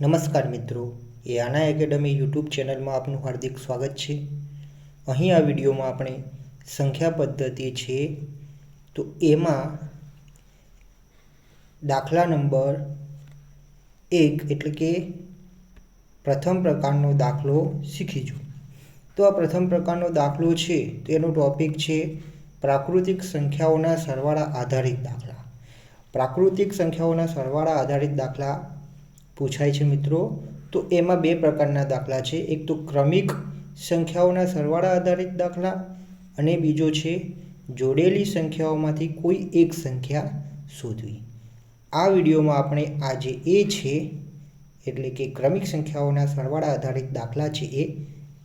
નમસ્કાર મિત્રો, એ આના એકેડમી યુટ્યુબ ચેનલમાં આપનું હાર્દિક સ્વાગત છે. અહીં આ વિડીયોમાં આપણે સંખ્યા પદ્ધતિ છે, તો એમાં દાખલા નંબર એક એટલે કે પ્રથમ પ્રકારનો દાખલો શીખીશું તો આ પ્રથમ પ્રકારનો દાખલો છે, તો એનો ટોપિક છે પ્રાકૃતિક સંખ્યાઓના સરવાળા આધારિત દાખલા. પ્રાકૃતિક સંખ્યાઓના સરવાળા આધારિત દાખલા પૂછાય છે મિત્રો. તો એમાં બે પ્રકારના દાખલા છે. એક તો ક્રમિક સંખ્યાઓના સરવાળા આધારિત દાખલા અને બીજો છે જોડેલી સંખ્યાઓમાંથી કોઈ એક સંખ્યા શોધવી. આ વિડીયોમાં આપણે આજે એ છે એટલે કે ક્રમિક સંખ્યાઓના સરવાળા આધારિત દાખલા છે એ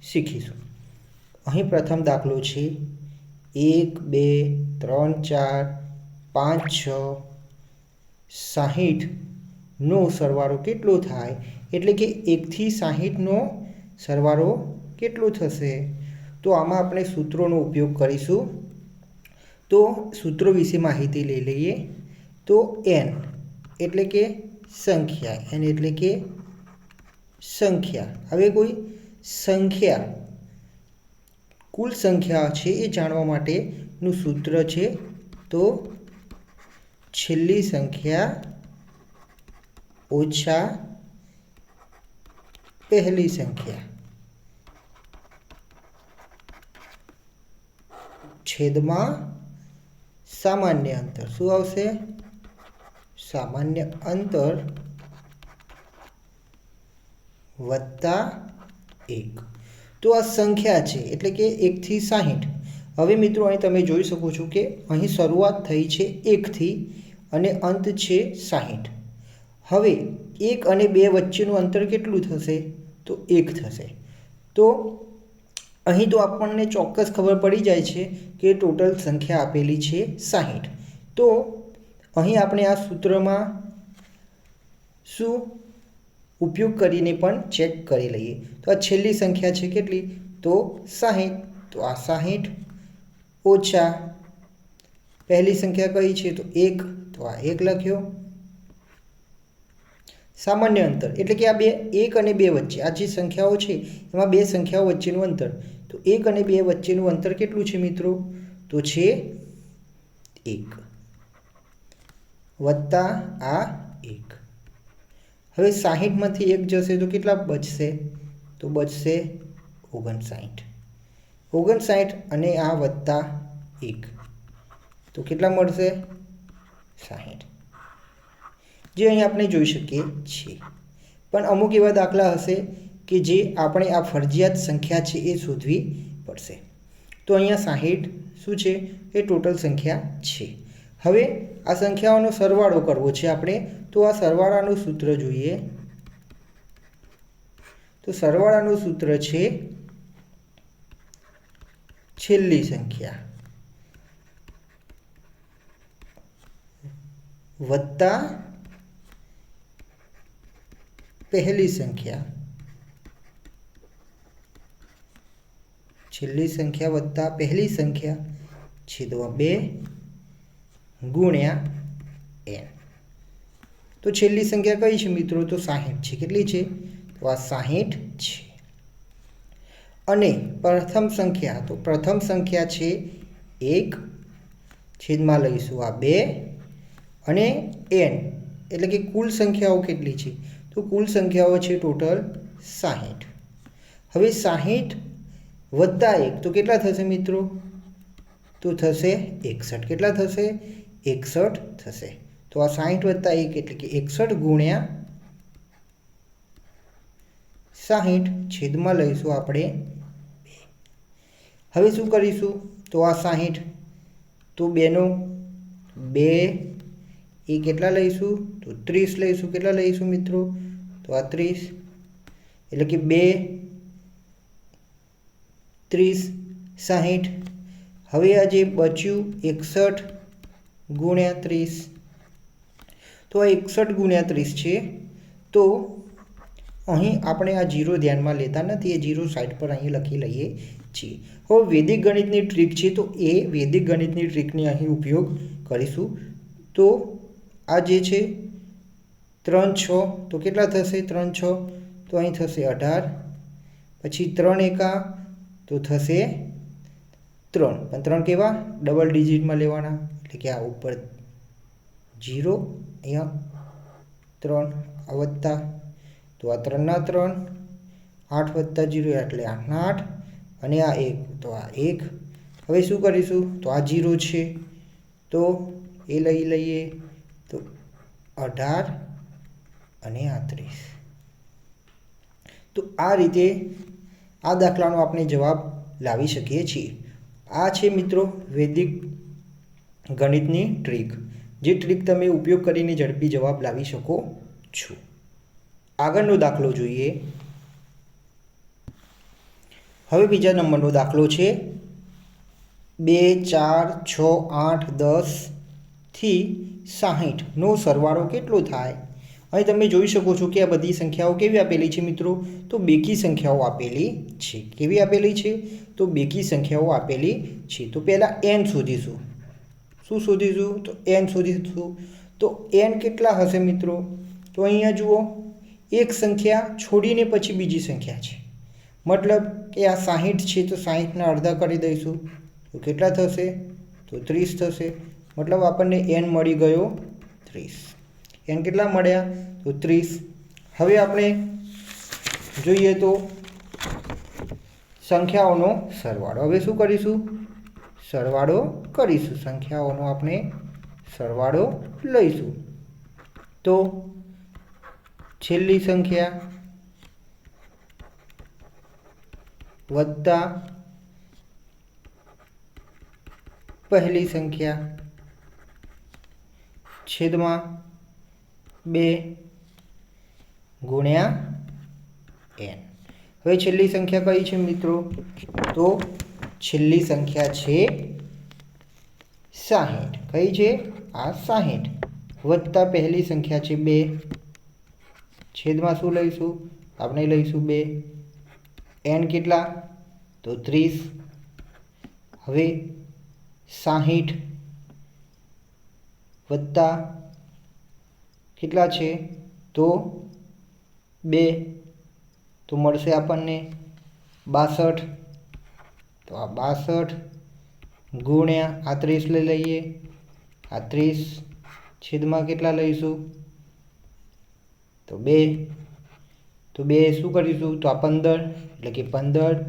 શીખીશું. અહીં પ્રથમ દાખલો છે એક, બે, ત્રણ, ચાર, પાંચ, છ સાહીઠનો સરવાળો કેટલો થાય? એટલે કે એકથી સાહીઠનો સરવાળો કેટલો થશે? તો આમાં આપણે સૂત્રોનો ઉપયોગ કરીશું. તો સૂત્રો વિશે માહિતી લઈ લઈએ. તો એન એટલે કે સંખ્યા એન એટલે કે સંખ્યા. હવે કોઈ સંખ્યા, કુલ સંખ્યા છે એ જાણવા માટેનું સૂત્ર છે. તો છેલ્લી સંખ્યા ઓછા પહેલી સંખ્યા. છેદમાં સામાન્ય અંતર. શું આવશે? સામાન્ય અંતર વત્તા એક. તો આ સંખ્યા છે, એટલે કે એકથી સાહીઠ. હવે મિત્રો, અહીં તમે જોઈ શકો છો કે અહીં શરૂઆત થઈ છે એકથી અને અંત છે સાહીઠ. હવે એક અને બે વચ્ચેનું અંતર કેટલું થશે? તો એક થશે. તો અહીં તો આપણને ચોક્કસ ખબર પડી જાય છે કે ટોટલ સંખ્યા આપેલી છે સાહીઠ. તો અહીં આપણે આ સૂત્રમાં શું ઉપયોગ કરીને પણ ચેક કરી લઈએ. તો આ છેલ્લી સંખ્યા છે કેટલી? તો સાહીઠ. તો આ સાહીઠ ઓછા પહેલી સંખ્યા કઈ છે? તો એક. તો આ એક લખ્યો. સામાન્ય અંતર. એટલે કે આ બે, એક અને બે વચ્ચે. આ જે સંખ્યાઓ છે, એમાં બે સંખ્યાઓ વચ્ચેનું અંતર. તો એક અને બે વચ્ચેનું અંતર કેટલું છે મિત્રો? તો છે એક. વત્તા આ એક. હવે સાહીઠમાંથી એક જશે તો કેટલા બચશે? તો બચશે ઓગણસાઠ ઓગણસાઠ અને આ વત્તા એક. તો કેટલા મળશે? સાહીઠ. જે અહીં આપણે જોઈ શકીએ છીએ. પણ અમુક એવા દાખલા હશે કે જે આપણે આ ફરજિયાત સંખ્યા છે એ શોધવી પડશે. તો અહીંયા સાહીઠ શું છે? એ ટોટલ સંખ્યા છે. હવે આ સંખ્યાઓનો સરવાળો કરવો છે આપણે. તો આ સરવાળાનું સૂત્ર જોઈએ. તો સરવાળાનું સૂત્ર છે છેલ્લી સંખ્યા. વત્તા પહેલી સંખ્યા. છેલ્લી સંખ્યા વત્તા પહેલી સંખ્યા છેદમાં બે ગુણ્યા એન. તો છેલ્લી સંખ્યા કઈ છે મિત્રો? તો સાહીઠ છે. કેટલી છે? તો આ સાહીઠ છે. અને પ્રથમ સંખ્યા, તો પ્રથમ સંખ્યા છે એક. છેદમાં લઈશું આ બે. અને એન. એટલે કે કુલ સંખ્યાઓ કેટલી છે? તો કુલ સંખ્યાઓ છે ટોટલ સાહીઠ. હવે સાહીઠ વત્તા એક, તો કેટલા થશે મિત્રો? તો થશે એકસઠ. કેટલા થશે? એકસઠ થશે. તો આ સાહીઠ વત્તા એક એટલે કે એકસઠ ગુણ્યા સાહીઠ છેદમાં લઈશું આપણે હવે શું કરીશું? તો આ સાહીઠ, તો બેનો બે, એ કેટલા લઈશું? તો ત્રીસ લઈશું. કેટલા લઈશું મિત્રો? તો આ ત્રીસ એટલે કે બે, ત્રીસ, સાહીઠ. હવે આ જે બચ્યું, એકસઠ ગુણ્યા ત્રીસ. તો આ એકસઠ ગુણ્યા ત્રીસ છે. તો અહીં આપણે આ જીરો ધ્યાનમાં લેતા નથી, એ જીરો સાઈડ પર અહીં લખી લઈએ છીએ. હવે વૈદિક ગણિતની ટ્રીક છે, તો એ વૈદિક ગણિતની ટ્રીકને અહીં ઉપયોગ કરીશું. તો આ જે છે ત્રણ છ, તો કેટલા થશે ત્રણ છ? તો અહીં થશે અઢાર. પછી ત્રણ એકા, તો થશે ત્રણ. પણ ત્રણ કેવા? ડબલ ડિજિટમાં લેવાના. એટલે કે આ ઉપર જીરો અહીંયા ત્રણ આ વત્તા. તો આ ત્રણના ત્રણ, આઠ વત્તા જીરો એટલે આઠના આઠ, અને આ એક. તો આ એક. હવે શું કરીશું? તો આ જીરો છે. તો એ લઈ લઈએ. તો અઢાર. અને આત્રીસ તો આ રીતે આ દાખલાનો આપણે જવાબ લાવી શકીએ છીએ. આ છે મિત્રો વૈદિક ગણિતની ટ્રીક. જે ટ્રીક તમે ઉપયોગ કરીને ઝડપી જવાબ લાવી શકો છો. આગળનો દાખલો જોઈએ. હવે બીજા નંબરનો દાખલો છે. બે, ચાર, છ, આઠ દસથી સાહીઠનો સરવાળો કેટલો થાય? અહીં તમે જોઈ શકો છો કે આ બધી સંખ્યાઓ કેવી આપેલી છે મિત્રો? તો બેકી સંખ્યાઓ આપેલી છે. કેવી આપેલી છે? તો બેકી સંખ્યાઓ આપેલી છે. તો પહેલાં એન શોધીશું. શું શોધીશું? તો એન શોધીશું. તો એન કેટલા હશે મિત્રો? તો અહીંયા જુઓ. એક સંખ્યા છોડીને પછી બીજી સંખ્યા છે. મતલબ કે આ સાહીઠ છે તો સાહીઠના અડધા કરી દઈશું. તો કેટલા થશે? તો ત્રીસ થશે. મતલબ આપણને એન મળી ગયો ત્રીસ. એન કેટલા મળ્યા? તો ત્રીસ. હવે આપણે જોઈએ તો સંખ્યાઓનો સરવાળો. હવે શું કરીશું? સરવાળો કરીશું. સંખ્યાઓનો આપણે સરવાળો લઈશું. તો છેલ્લી સંખ્યા વત્તા પહેલી સંખ્યા છેદમાં બે ગુણ્યા એન હવે છેલ્લી સંખ્યા કઈ છે મિત્રો? તો છેલ્લી સંખ્યા છે સાહીઠ. કઈ છે? આ સાહીઠ. વત્તા પહેલી સંખ્યા છે બે. છેદમાં શું લઈશું? આપણે લઈશું બે. એન કેટલા? તો ત્રીસ. હવે સાહીઠ વત્તા કેટલા છે? તો બે. તો મળશે આપણને બાસઠ. તો આ બાસઠ ગુણ્યા આ ત્રીસ લઈ લઈએ. આ ત્રીસ છેદમાં કેટલા લઈશું? તો બે. તો બે શું કરીશું? તો આ પંદર, એટલે કે પંદર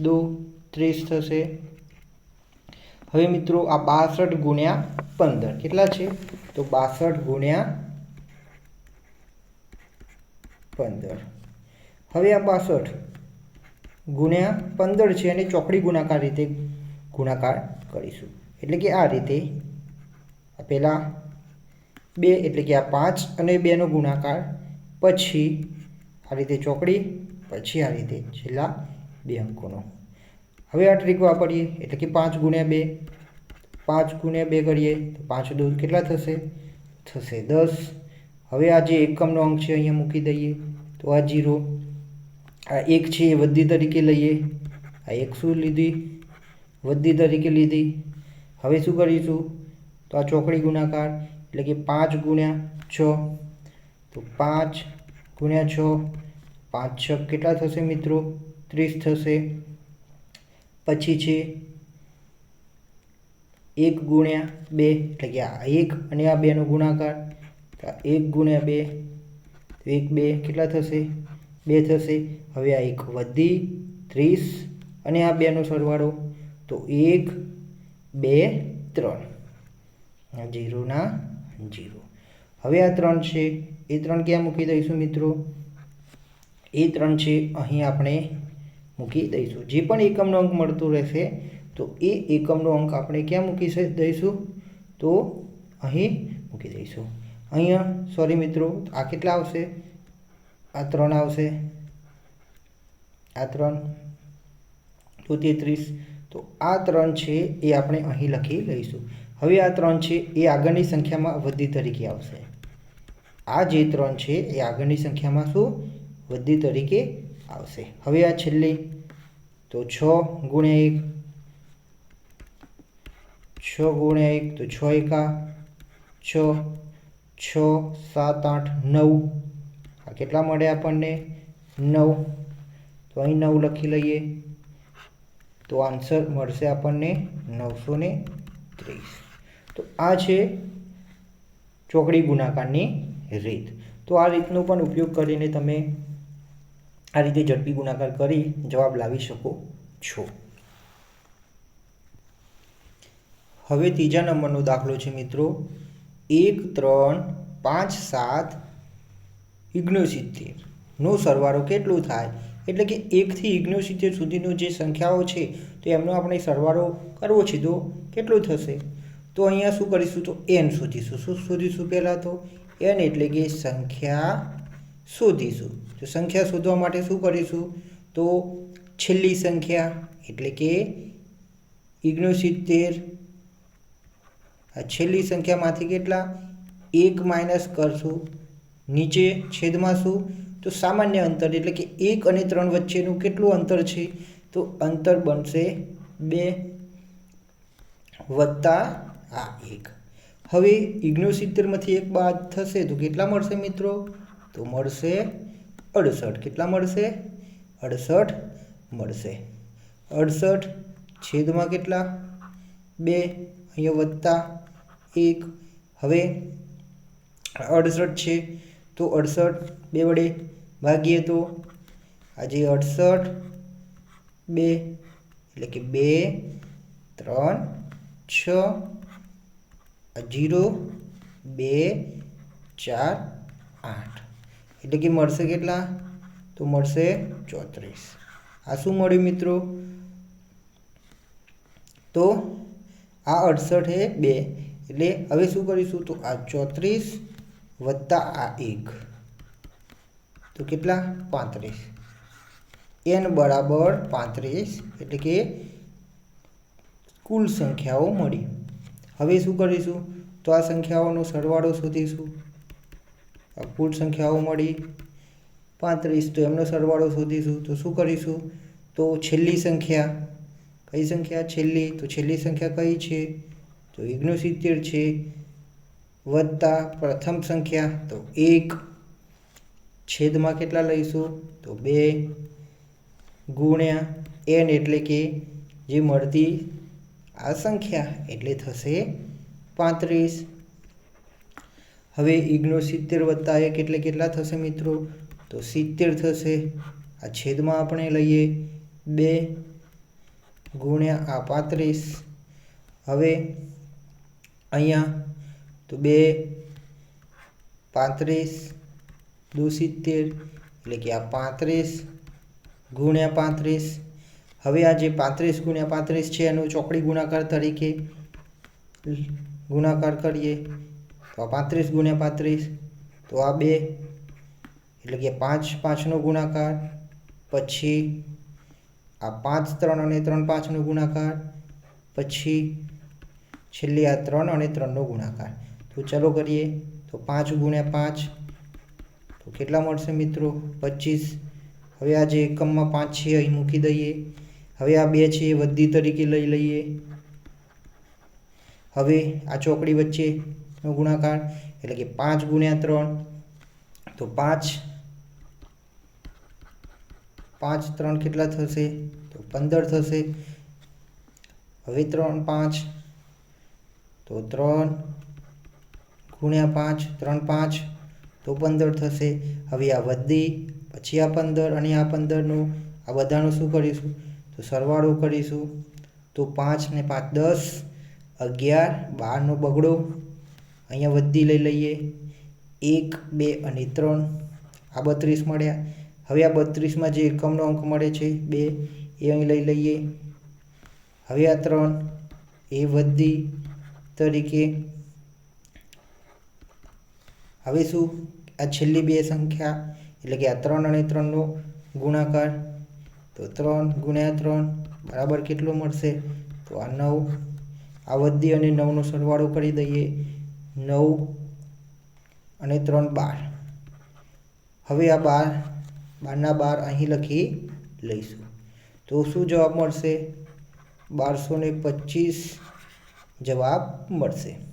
દો ત્રીસ થશે. હવે મિત્રો આ બાસઠ ગુણ્યા પંદર કેટલા છે? તો બાસઠ ગુણ્યા પંદર. હવે આ બાસઠ ગુણ્યા પંદર છે અને ચોકડી ગુણાકાર રીતે ગુણાકાર કરીશું. એટલે કે આ રીતે પહેલાં બે એટલે કે આ પાંચ અને બેનો ગુણાકાર પછી આ રીતે ચોકડી, પછી આ રીતે છેલ્લા બે અંકોનો. હવે આ ટ્રીક વાપરીએ, એટલે કે પાંચ ગુણ્યા બે. પાંચ ગુણ્યા બે કરીએ તો પાંચ દૂર કેટલા થશે? થશે દસ. હવે આ જે એકમનો અંક છે અહીંયા મૂકી દઈએ. તો આ જીરો, આ એક છે એ વધી તરીકે લઈએ. આ એક શું લીધી? વધી તરીકે લીધી. હવે શું કરીશું? તો આ ચોકડી ગુણાકાર, એટલે કે પાંચ ગુણ્યા છ. તો પાંચ ગુણ્યા છ, પાંચ છ કેટલા થશે મિત્રો? ત્રીસ થશે. પછી છે એક ગુણ્યા બે, એટલે કે આ એક અને આ બેનો ગુણાકાર. તો એક ગુણ્યા બે એક બે કેટલા થશે? બે થશે. હવે આ એક વધી ત્રીસ અને આ બેનો સરવાળો. તો એક, બે, ત્રણ. જીરોના જીરો હવે આ ત્રણ છે. એ ત્રણ ક્યાં મૂકી દઈશું મિત્રો? એ ત્રણ છે અહીં આપણે મૂકી દઈશું. જે પણ એકમનો અંક મળતો રહેશે, તો એ એકમનો અંક આપણે ક્યાં મૂકી દઈશું? તો અહીં મૂકી દઈશું. અહીંયા સોરી મિત્રો, આ કેટલા આવશે? આ ત્રણ આવશે. આ ત્રણ તો તેત્રીસ તો આ ત્રણ છે એ આપણે અહીં લખી લઈશું. હવે આ ત્રણ છે એ આગળની સંખ્યામાં વધી તરીકે આવશે. આ જે ત્રણ છે એ આગળની સંખ્યામાં શું? વધી તરીકે આવશે. હવે આ છેલ્લી. તો છ ગુણ્યા એક. છ ગુણ્યા એક તો છ એકા. છ. છ, સાત, આઠ, નવ. આ કેટલા મળે આપણને? નવ. તો અહીં નવ લખી લઈએ. તો આન્સર મળશે આપણને નવસો ને ત્રીસ. તો આ છે ચોકડી ગુણાકારની રીત. તો આ રીતનો પણ ઉપયોગ કરીને તમે આ રીતે ઝડપી ગુણાકાર કરી જવાબ લાવી શકો છો. હવે ત્રીજા નંબરનો દાખલો છે મિત્રો. એક ત્રણ પાંચ સાત ઇગ્નોસિત્તેરનો સરવાળો કેટલું થાય? એટલે કે એકથી ઇગ્નોસિત્તેર સુધીનો જે સંખ્યાઓ છે, તો એમનો આપણે સરવાળો કરવો છે તો કેટલું થશે? તો અહીંયા શું કરીશું? તો એન શોધીશું. શું શોધીશું પહેલાં તો? એન એટલે કે સંખ્યા શોધીશું. તો સંખ્યા શોધવા માટે શું કરીશું? તો છેલ્લી સંખ્યા એટલે કે ઇગ્નોસિત્તેર આ છેલ્લી સંખ્યામાંથી કેટલા? એક માઇનસ કરશું. નીચે છેદમાં શું? તો સામાન્ય અંતર એટલે કે એક અને ત્રણ વચ્ચેનું કેટલું અંતર છે? તો અંતર બનશે બે વત્તા આ એક. હવે ઇગ્નોસિત્તેરમાંથી એક બાદ થશે તો કેટલા મળશે મિત્રો? તો મળશે અડસઠ. કેટલા મળશે? અડસઠ મળશે. અડસઠ છેદમાં કેટલા? બે. અહીંયા વત્તા એક. હવે અડસઠ છે, તો અડસઠ બે વડે ભાગીએ તો આજે અડસઠ બે, એટલે કે બે, ત્રણ, છ, જીરો, બે, ચાર, આઠ. એટલે કે મળશે કેટલા? તો મળશે ચોત્રીસ. આ શું મળ્યું મિત્રો? તો આ અડસઠ એ બે. એટલે હવે શું કરીશું? તો આ ચોત્રીસ વત્તા આ એક. તો કેટલા? પાંત્રીસ. એન બરાબર પાંત્રીસ એટલે કે કુલ સંખ્યાઓ મળી. હવે શું કરીશું? તો આ સંખ્યાઓનો સરવાળો શોધીશું. આ કુલ સંખ્યાઓ મળી. પાંત્રીસ તો એમનો સરવાળો શોધીશું. તો શું કરીશું? તો છેલ્લી સંખ્યા. કઈ સંખ્યા? છેલ્લી. તો છેલ્લી સંખ્યા કઈ છે? તો ઓગણસિત્તેર છે, વત્તા પ્રથમ સંખ્યા, તો એક. છેદમાં કેટલા લઈશું? તો બે ગુણ્યા એન એટલે કે જે મળતી આ સંખ્યા એટલે થશે પાંત્રીસ. હવે ઇગ્નો સિત્તેર વત્તા એક એટલે કેટલા થશે મિત્રો? તો સિત્તેર થશે. આ છેદમાં આપણે લઈએ બે ગુણ્યા આ પાંત્રીસ. હવે અહીંયા, તો બે, પાંત્રીસ દુ સિત્તેર એટલે કે આ પાંત્રીસ ગુણ્યા પાંત્રીસ. હવે આ જે પાંત્રીસ ગુણ્યા પાંત્રીસ છે, એનો ચોકડી ગુણાકાર તરીકે ગુણાકાર કરીએ. તો આ પાંત્રીસ ગુણ્યા પાંત્રીસ, તો આ બે, એટલે કે પાંચ, પાંચનો ગુણાકાર, પછી આ પાંચ ત્રણ અને ત્રણ પાંચનો ગુણાકાર, પછી છેલ્લી આ ત્રણ અને ત્રણનો ગુણાકાર. તો ચાલો કરીએ. તો પાંચ ગુણ્યા પાંચ. તો કેટલા મળશે મિત્રો? પચીસ. હવે આ જે એકમમાં પાંચ છે, અહીં મૂકી દઈએ. હવે આ બે છે એ વધી તરીકે લઈ લઈએ. હવે આ ચોકડી વચ્ચેનો ગુણાકાર, એટલે કે પાંચ ગુણ્યા ત્રણ. તો પાંચ. પાંચ ત્રણ કેટલા થશે? તો પંદર થશે. હવે ત્રણ પાંચ. તો ત્રણ ગુણ્યા પાંચ, ત્રણ પાંચ, તો પંદર થશે. હવે આ વધી, પછી આ પંદર અને આ પંદરનું, આ બધાનું શું કરીશું? તો સરવાળો કરીશું. તો પાંચ ને પાંચ દસ, અગિયાર, બારનો બગડો. અહીંયા વધી લઈ લઈએ. એક, બે અને ત્રણ. આ બત્રીસ મળ્યા. હવે આ બત્રીસમાં જે એકમનો અંક મળે છે, બે, એ અહીં લઈ લઈએ. હવે આ ત્રણ, એ વધી. તરીકે. હવે શું? આ છેલ્લી બે સંખ્યા, એટલે કે આ ત્રણ અને ત્રણનો ગુણાકાર. તો ત્રણ ગુણ્યા ત્રણ બરાબર કેટલો મળશે? તો આ નવ. આ વધી અને નવનો સરવાળો કરી દઈએ. નવ અને ત્રણ બાર. હવે આ બાર, બારના બાર અહીં લખી લઈશું. તો શું જવાબ મળશે? બારસો ને પચીસ જવાબ મળશે.